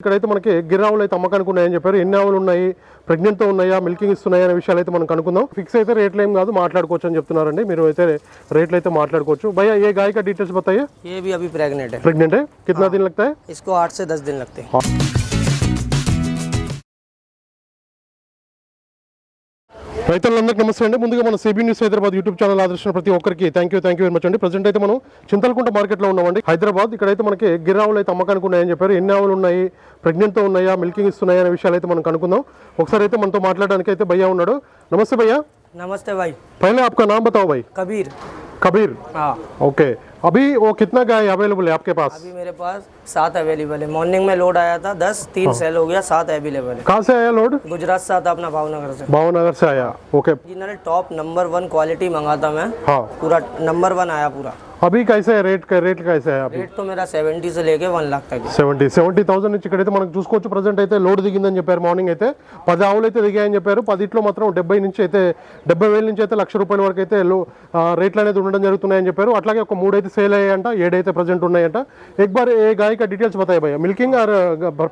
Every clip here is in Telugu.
ఇక్కడైతే మనకి గిర్రావులు అయితే అమ్మకానికి ఉన్నాయని చెప్పారు ఎన్ని ఆవులు ఉన్నాయి ప్రెగ్నెంట్ తో ఉన్నాయా మిల్కింగ్ ఇస్తున్నాయా అనే విషయాలు అయితే మనం కనుక్కుందాం ఫిక్స్ అయితే రేట్లు ఏం కాదు మాట్లాడుకోవచ్చు అని చెప్తున్నారండి మీరు అయితే రేట్లు అయితే మాట్లాడుకోవచ్చు భయ్యా ఏ గాయ का डिटेल्स बताइए ये भी अभी प्रेग्नेंट है प्रेग्नेंट है कितना दिन लगता है इसको आठ से दस दिन लगते हैं రైతులందరికీ నమస్తే అండి. ముందుగా మన C B news Hyderabad YouTube channel ఆదర్శన ప్రతి ఒక్కరికి thank you thank you very much అండి. ప్రజెంట్ అయితే మనం చింతలకుంట మార్కెట్లో ఉన్నామండి. హైదరాబాద్ ఇక్కడైతే మనకి గిరావులు అయితే అమ్మకానికి ఉన్నాయని చెప్పారు. ఎన్ని ఆవులు ఉన్నాయి? ప్రెగ్నెంట్తో ఉన్నాయా? మిల్కింగ్ ఇస్తున్నాయా అనే విషయాలు అయితే మనం కనుక్కుందాం. ఒకసారి అయితే మనతో మాట్లాడడానికి అయితే భయ్యా ఉన్నాడు. నమస్తే భయ్యా. నమస్తే భాయ్. పైన ఆప్కా నామ్ బతావు భాయ్. కబీర్. कबीर? हाँ। ओके अभी वो कितना गाय अवेलेबल है आपके पास? अभी मेरे पास सात अवेलेबल है। मॉर्निंग में लोड आया था दस तीन हाँ। सेल हो गया सात अवेलेबल है। कहाँ से आया लोड गुजरात से आता अपना भावनगर से। भावनगर से आया। Okay top number one quality मंगाता मैं। हाँ। पूरा नंबर वन आया पूरा। अभी कैसे है रेट का रेट कैसे है अभी रेट तो मेरा सेवेंटी से लेके वन लाख तक है సెవెంటీ సెవెంటీ థౌసండ్ నుంచి ఇక్కడైతే మనకు చూసుకోవచ్చు ప్రజెంట్ అయితే లోడ్ దిగిందని చెప్పారు మార్నింగ్ అయితే పది ఆవులు అయితే దిగాయని చెప్పారు పదిట్లో మాత్రం డెబ్బై నుంచి అయితే డెబ్బై వేల నుంచి అయితే లక్ష రూపాయల వరకు అయితే లో ఆ, రేట్లు అనేది ఉండడం జరుగుతున్నాయని చెప్పారు అట్లాగే ఒక మూడు అయితే సేల్ అయ్యాయంట ఏడైతే ప్రజెంట్ ఉన్నాయంట ఎక్ బార్ ఏ గాయ का डिटेल्स बताइए भैया मिल्किंग और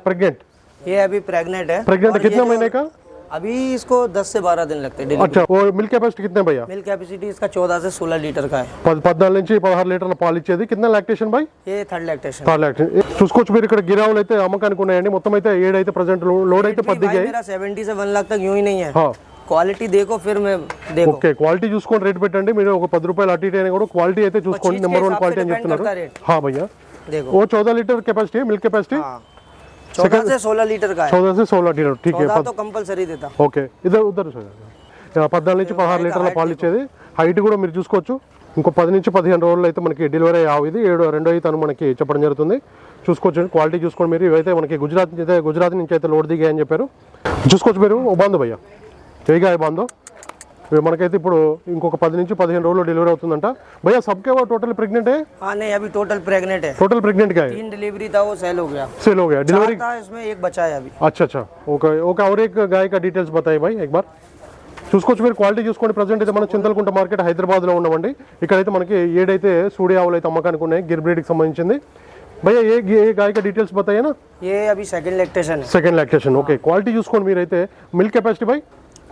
प्रेग्नेंट ये अभी प्रेग्नेंट है प्रेग्नेंट और ये कितने जो- महीने का अभी इसको दस से बारह दिन लगते हैं अच्छा वो मिल्क कैपेसिटी कितने भैया मिल्क कैपेसिटी इसका चौदह से सोलह लीटर का है పద్ పద్నాలుగు నుంచి పదహారు లీటర్ల పాలు ఇచ్చేది కింద లాక్టేషన్ బై ये थर्ड लैक्टेशन థర్డ్ లాక్టేషన్ చూసుకోవచ్చు మీరు ఇక్కడ గిరావులు అయితే అమ్మకానికి ఉన్నాయండి మొత్తం అయితే ఏడైతే ప్రజెంట్ లోడ్ అయితే పది भाई దిగాయి मेरा सेवेंटी से वन लाख तक यूं ही नहीं है हाँ। क्वालिटी देखो फिर मैं देखो ఓకే క్వాలిటీ చూసుకొని రేట్ పెట్టండి మీరు ఒక పది రూపాయలు అటు ఇటు అయినా కూడా క్వాలిటీ అయితే చూసుకోండి चीज के నెంబర్ వన్ हिसाब క్వాలిటీ से అని depend చెప్తున్నారు करता रेट హా భయ్యా देखो वो चौदह लीटर कैपेसिटी है मिल्क कैपेसिटी हाँ चौदह से सोलह लीटर का है चौदह से सोलह लीटर ठीक है चौदह तो कंपलसरी देता ఓకే ఇద్దరు ఉద్దరు పద్నాలుగు నుంచి పదహారు లీటర్ల పాలు ఇచ్చేది హైట్ కూడా మీరు చూసుకోవచ్చు ఇంకో పది నుంచి పదిహేను రోజులు అయితే మనకి డెలివరీ అయ్యే ఆవు ఇది ఏడు రెండో అయితే అని మనకి చెప్పడం జరుగుతుంది చూసుకోవచ్చు క్వాలిటీ చూసుకోండి మీరు ఇవైతే మనకి గుజరాత్ నుంచి అయితే గుజరాత్ నుంచి అయితే లోడ్ దిగాయని చెప్పారు చూసుకోవచ్చు మీరు ఓ బాందో భయ్య ఏగా బాందో ఇవి మనకైతే ఇప్పుడు ఇంకొక పది నుంచి పదిహేను రోజుల్లో డెలివరీ అవుతుందంట భయ్య సబ్కే वो टोटल प्रेग्नेंट है हाँ नहीं अभी टोटल प्रेग्नेंट है टोटल प्रेग्नेंट का है तीन डिलीवरी था वो सेल हो गया सेल हो गया डिलीवरी चार था इसमें एक बचा है अभी अच्छा अच्छा ओके ओके और एक गाय का డీటెయిల్స్ बताइए भाई एक बार చూసుకోవచ్చు మీరు క్వాలిటీ చూసుకోండి ప్రజెంట్ అయితే మనం చింతలకుంట మార్కెట్ హైదరాబాద్లో ఉన్నామండి ఇక్కడైతే మనకి ఏడైతే సూడి ఆవులు అయితే అమ్మకానికి ఉన్నాయి గిర్ బ్రీడ్కి సంబంధించింది భయ్య ఏ ఏ గాయ का డీటెయిల్స్ बताइए ना ये अभी सेकंड लैक्टेशन है సెకండ్ లాక్టేషన్ ఓకే క్వాలిటీ చూసుకోండి మీరైతే milk capacity by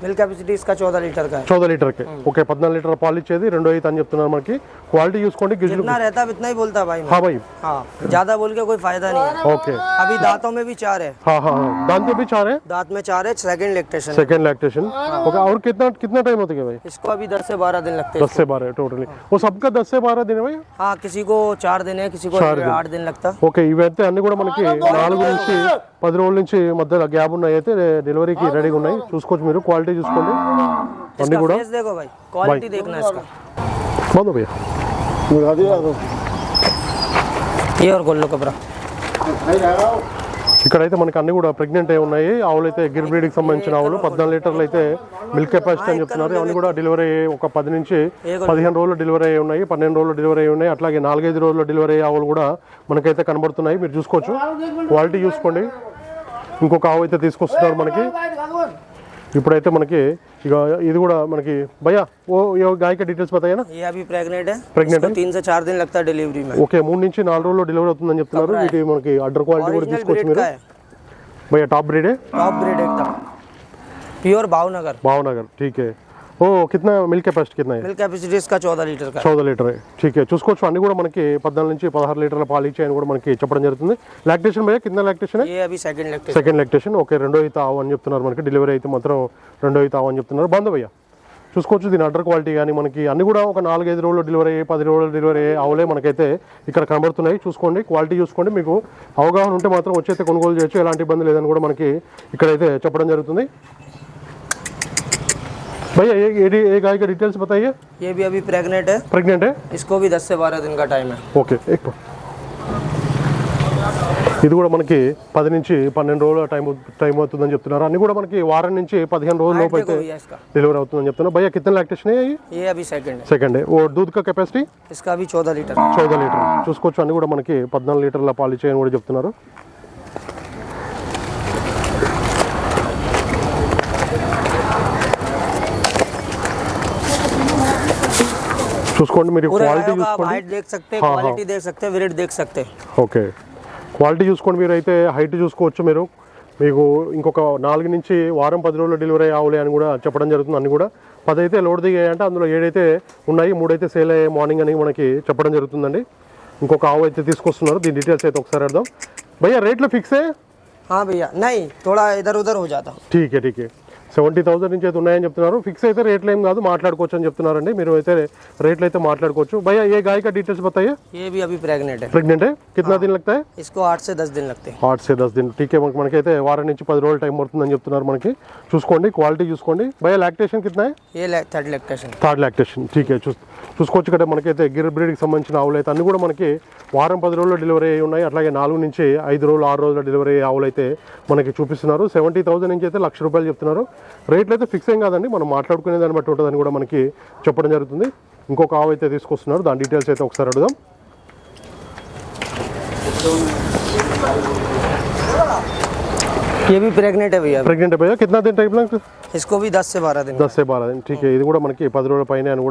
milk capacity इसका चौदह लीटर का है చౌదా లీటర్కి ఓకే పద్నాలుగు లీటర్ పాలు ఇచ్చేది రెండో అయితే అని చెప్తున్నారు మనకి క్వాలిటీ చూసుకోండి గిజులు जितना रहता है इतना ही बोलता है भाई मैं हाँ भाई हाँ ज्यादा बोल के कोई फायदा नहीं है ఓకే अभी दांतों में भी चार है हाँ हाँ हाँ दांत पे भी चार है दांत में चार है second lactation second lactation okay और कितना कितना टाइम होता है भाई इसको अभी दस से बारह दिन लगते हैं दस से बारह टोटली वो सबका दस से बारह दिन है भाई हाँ किसी को चार दिन है किसी को आठ दिन लगता ఓకే ఇవైతే అన్ని కూడా మనకి నాలుగు నుంచి పది రోజుల నుంచి మధ్యలో గ్యాప్ ఉన్నాయి అయితే డెలివరీకి రెడీగా ఉన్నాయి. చూసుకోవచ్చు మీరు. క్వాలిటీ చూసుకోండి. అన్నీ కూడా. ఇక్కడైతే మనకి అన్ని కూడా ప్రెగ్నెంట్ అయి ఉన్నాయి. ఆవులు అయితే గిర్ బ్రీడ్కి సంబంధించిన ఆవులు. పద్నాలుగు లీటర్లు అయితే మిల్క్ కెపాసిటీ అని చెప్తున్నారు. అవన్నీ కూడా డెలివరీ ఒక పది నుంచి పదిహేను రోజులు డెలివరీ అయి ఉన్నాయి. పన్నెండు రోజులు డెలివరీ అయి ఉన్నాయి. అట్లాగే నాలుగైదు రోజులు డెలివరీ అయ్యే ఆవులు కూడా మనకైతే కనబడుతున్నాయి. మీరు చూసుకోవచ్చు. క్వాలిటీ చూసుకోండి. ఇంకొక ఆవు అయితే తీసుకొస్తున్నారు మనకి ఇప్పుడైతే మనకి ఇక ఇది కూడా మనకి భయ్యా ఓ ఏ గాయక డీటెయిల్స్ बताइए ना ये अभी प्रेग्नेंट है Pregnant इसको तीन से चार दिन लगता है डिलीवरी में ఓకే మూడు నుంచి నాలుగు రోజుల్లో డెలివరీ అవుతుందని చెప్తున్నారు వీటి మనకి అడ్డర్ క్వాలిటీ కూడా ओरिजिनल తీసుకోవచ్చు ब्रीड మీరు का है భయ్యా టాప్ బ్రీడే टॉप ब्रीड एकदम प्योर भावनगर भावनगर ठीक है ఓ कितना मिल्क कैपेसिटी कितना है मिल्क कैपेसिटी इसका चौदह लीटर का है చౌద లీటర్ ठीक है చూసుకోవచ్చు అన్ని కూడా మనకి పద్నాలుగు నుంచి పదహారు లీటర్ల పాలు ఇచ్చాయని కూడా మనకి చెప్పడం జరుగుతుంది లాక్టేషన్ భయ్యా కింద లాక్టేషన్ ये अभी second lactation second lactation okay రెండో అయితే ఆవు అని చెప్తున్నారు మనకి డెలివరీ అయితే మాత్రం రెండో అయితే ఆవు అని చెప్తున్నారు బంద్ భయ్యా చూసుకోవచ్చు దీని అడ్డర్ క్వాలిటీ కానీ మనకి అన్ని కూడా ఒక నాలుగైదు రోజులు డెలివరీ అయ్యి పది రోజులు డెలివరీ అయ్యే ఆవులే మనకైతే ఇక్కడ కనబడుతున్నాయి చూసుకోండి క్వాలిటీ చూసుకోండి మీకు అవగాహన ఉంటే మాత్రం వచ్చైతే కొనుగోలు చేయొచ్చు ఎలాంటి ఇబ్బంది లేదని కూడా మనకి ఇక్కడైతే చెప్పడం జరుగుతుంది भैया ये ये, एक गाय का डिटेल्स बताइए। ये भी अभी प्रेग्नेंट है। प्रेग्नेंट है? इसको भी 10 से 12 दिन का टाइम है। ఓకే एक ఇది కూడా మనకి పది నుంచి పన్నెండు రోజుల టైం టైం అవుతుందని చెప్తున్నారు. అన్ని కూడా మనకి వారం నుంచి పదిహేను రోజుల లోపు అయితే డెలివరీ అవుతుందని చెప్తున్నారు. భయ్య కితన లాక్టేషన్ సెకండ్ సెకండ్ ఓ దూద్ కెపాసిటీ ఇస్కా లీటర్. చౌద లీటర్. చూసుకోవచ్చు. అన్ని కూడా మనకి 14 లీటర్ల పాలు ఇచ్చాయని కూడా చెప్తున్నారు. చూసుకోండి మీరు पूरे క్వాలిటీ गायों का आप చూసుకోండి हाइट देख सकते हैं हाँ, क्वालिटी देख सकते हैं वेट देख सकते हैं ఓకే క్వాలిటీ చూసుకోండి మీరు అయితే హైట్ చూసుకోవచ్చు మీరు మీకు ఇంకొక నాలుగు నుంచి వారం పది రోజులు డెలివరీ ఆవులే అని కూడా చెప్పడం జరుగుతుంది అన్ని కూడా పది అయితే లోడ్ దిగాయి అంటే అందులో ఏడైతే ఉన్నాయి మూడైతే సేల్ అయ్యాయి మార్నింగ్ అని మనకి చెప్పడం జరుగుతుందండి ఇంకొక ఆవు అయితే తీసుకొస్తున్నారు దీని డీటెయిల్స్ అయితే ఒకసారి అర్థం భయ్యా రేట్లు ఫిక్సే हाँ भैया नहीं थोड़ा इधर उधर हो जाता ఠీకే ఠీకే సెవెంటీ థౌసండ్ నుంచి అయితే ఉన్నాయని చెప్తున్నారు. ఫిక్స్ అయితే రేట్లు ఏం కాదు మాట్లాడుకోవచ్చు అని చెప్తున్నారండి. మీరు అయితే రేట్లు అయితే మాట్లాడుకోవచ్చు. భయ ఏ గాయక డీటెయిల్స్ डिटेल्स बताइए ये भी अभी प्रेग्नेंट है प्रेग्नेंट है कितना हाँ, दिन వారం నుంచి పది రోజులు టైం పడుతుందని చెప్తున్నారు మనకి. చూసుకోండి క్వాలిటీ చూసుకోండి. భయ lactation కిतना third lactation. Third lactation. Third lactation చూసుకోవచ్చు ఇక్కడ మనకైతే గిర్ బ్రీడ్కి సంబంధించిన ఆవులు అయితే అన్ని కూడా మనకి వారం పది రోజుల్లో డెలివరీ అయ్యి ఉన్నాయి. అట్లాగే నాలుగు నుంచి ఐదు రోజులు ఆరు రోజుల డెలివరీ అయ్యే ఆవులు అయితే మనకి చూపిస్తున్నారు. సెవెంటీ థౌసండ్ నుంచి అయితే లక్ష రూపాయలు చెప్తున్నారు. రేట్లు అయితే ఫిక్స్ ఏం కాదండి. మనం మాట్లాడుకునే దాన్ని బట్టి ఉంటుందని కూడా మనకి చెప్పడం జరుగుతుంది. ఇంకొక ఆవు అయితే తీసుకొస్తున్నారు. దాని డీటెయిల్స్ అయితే ఒకసారి అడుగుదాం. ये भी प्रेग्नेंट है भैया प्रेग्नेंट है भैया? कितना दिन टाइम लगता है? इसको भी 10 से 12 दिन। 10 से 12 दिन ठीक है। ఇది కూడా మనకి పది రోజుల పైన అని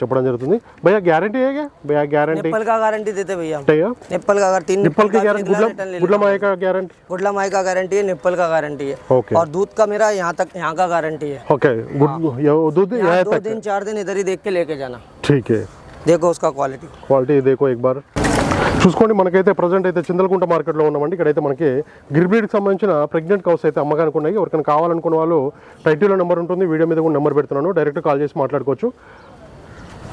चपड़ा ज़रूरत చెప్పడం भैया गारंटी है क्या? भैया गारंटी निप्पल का गारंटी देते भैया। అయ్యా निप्पल का अगर तीन निप्पल की गारंटी गुडला गुडला माई का गारंटी गुडला माई का गारंटी है निप्पल का गारंटी है। ओके और दूध का मेरा यहाँ तक यहाँ का गारंटी है। ओके गुड हाँ। ये दूध यहाँ यहाँ दो दिन चार दिन इधर ही देख के लेके जाना। ठीक है। देखो उसका क्वालिटी क्वालिटी देखो एक बार। చూసుకోండి మనకైతే ప్రజెంట్ అయితే చింతలకుంట మార్కెట్లో ఉన్నామండి ఇక్కడైతే మనకి గిర్బీడ్కి సంబంధించిన ప్రెగ్నెంట్ కౌస్ అయితే అమ్మకానికి ఉన్నాయి ఎవరికైనా కావాలనుకున్న వాళ్ళు టైటిల్లో నెంబర్ ఉంటుంది వీడియో మీద కూడా నెంబర్ పెడుతున్నాను డైరెక్ట్ కాల్ చేసి మాట్లాడుకోవచ్చు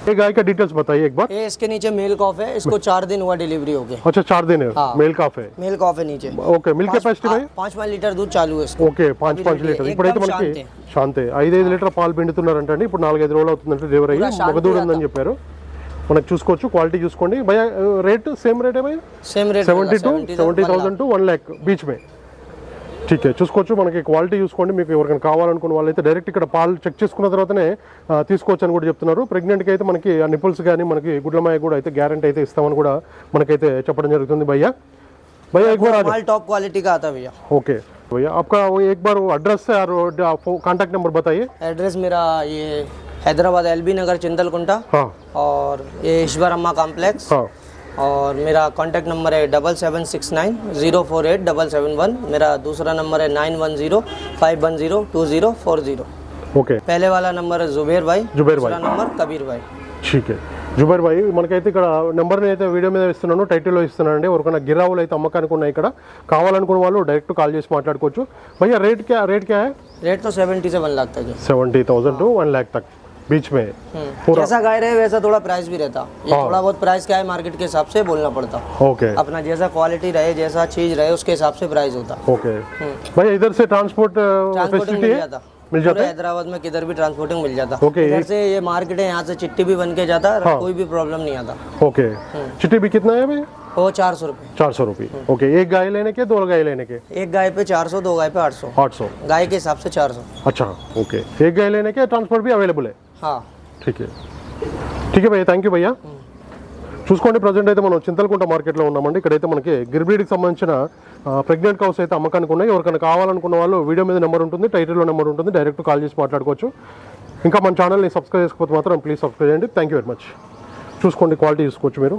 ఏ गाय का डिटेल्स बताइए एक बार ये इसके नीचे मेल कॉफ है इसको चार दिन हुआ डिलीवरी हो गया अच्छा चार दिन है हाँ। मेल काफ है मेल कॉफ है नीचे ఓకే మిల్క్ కెపాసిటీ భాయ్ पाँच पाँच लीटर दूध चालू है इसको ఓకే పాంచ్ పాంచ్ రెడీ. లీటర్ ఏకదం ఇప్పుడైతే మనకి శాంతే. శాంతే ఐదైదు లీటర్ పాలు పిండుతున్నారంట అండి ఇప్పుడు నాలుగైదు రోజులు అవుతుందంటే డెలివరీ అయ్యి శాంతి మగదూడు ఉందని చెప్పారు మనకు చూసుకోవచ్చు క్వాలిటీ చూసుకోండి భయ రేట్ సేమ్ రేట్ భయ same rate seventy two seventy thousand two one lakh beach మే ఠీకే చూసుకోవచ్చు మనకి క్వాలిటీ చూసుకోండి మీకు ఎవరికైనా కావాలనుకున్న వాళ్ళైతే డైరెక్ట్ ఇక్కడ పాలు చెక్ చేసుకున్న తర్వాతనే ఆ, తీసుకోవచ్చు అని కూడా చెప్తున్నారు ప్రెగ్నెంట్కి అయితే మనకి ఆ నిపుల్స్ కానీ మనకి గుడ్లమాయ కూడా అయితే గ్యారంటీ అయితే ఇస్తామని కూడా మనకైతే చెప్పడం జరుగుతుంది భయ్య భయ్య एक बार आ जाओ। माल टॉप क्वालिटी का आता है भैया ओके भैया आपका वो एक बार वो एड्रेस है और कांटेक्ट नंबर बताइए एड्रेस मेरा ये हैदराबाद एलबी नगर चिंतलकुंटा हाँ और ये ईश्वर अम्मा कॉम्प्लेक्स हाँ और मेरा कॉन्टैक्ट नंबर है double seven six nine zero four eight double seven one मेरा दूसरा नंबर है nine one zero five one zero two zero four zero okay पहले वाला नंबर है जुबेर भाई जुबेर दूसरा नंबर कबीर भाई ठीक है జుబైర్ భాయ్ మనకైతే ఇక్కడ నెంబర్ని అయితే వీడియో మీద ఇస్తున్నాను టైటిల్లో ఇస్తున్నానండి ఎవరికైనా గిరావులు అయితే అమ్మకానికి ఉన్నాయి ఇక్కడ కావాలనుకున్న వాళ్ళు డైరెక్ట్ కాల్ చేసి మాట్లాడుకోవచ్చు భయ్యా రేట్ క్యా రేట్ క్యా है रेट तो सेवेंटी से वन लाख तक है seventy thousand two one lakh तक बीच में पूरा जैसा गाय रहे वैसा थोड़ा प्राइस भी रहता। ये थोड़ा बहुत प्राइस क्या है मार्केट के हिसाब से बोलना पड़ता। ओके अपना जैसा क्वालिटी रहे जैसा चीज़ रहे उसके हिसाब से प्राइस होता। ओके भाई इधर से ट्रांसपोर्ट फैसिलिटी मिल है? जाता। मिल जाता पूरे हैदराबाद में किधर भी ट्रांसपोर्टिंग मिल जाता। ओके, इधर से ये मार्केट है यहाँ से चिट्ठी भी बन के जाता हाँ। कोई भी प्रॉब्लम नहीं आता। ओके चिट्ठी भी कितना है वो चार सौ रुपये चार सौ रुपये ओके एक गाय लेने के दो गाय लेने के? एक गाय पे चार सौ दो गाय पे आठ सौ। आठ सौ। गाय के हिसाब से चार सौ। अच्छा ओके एक गाय लेने के ट्रांसपोर्ट भी अवेलेबल है? हाँ ठीक है ठीक है భయ్యా థ్యాంక్ యూ భయ్యా చూసుకోండి ప్రజెంట్ అయితే మనం చింతలకుంట మార్కెట్లో ఉన్నామండి ఇక్కడైతే మనకి గిర్బీడికి సంబంధించిన ప్రెగ్నెంట్ కౌస్ అయితే అమ్మకానికి ఉన్నాయి ఎవరికైనా కావాలనుకున్న వాళ్ళు వీడియో మీద నెంబర్ ఉంటుంది టైటిల్లో నెంబర్ ఉంటుంది డైరెక్ట్ కాల్ చేసి మాట్లాడుకోవచ్చు ఇంకా మన ఛానల్ని సబ్స్క్రైబ్ చేసుకోకపోతే మాత్రం ప్లీజ్ సబ్స్క్రైబ్ చేయండి థ్యాంక్ యూ వెరీ మచ్ చూసుకోండి క్వాలిటీ చూసుకోవచ్చు మీరు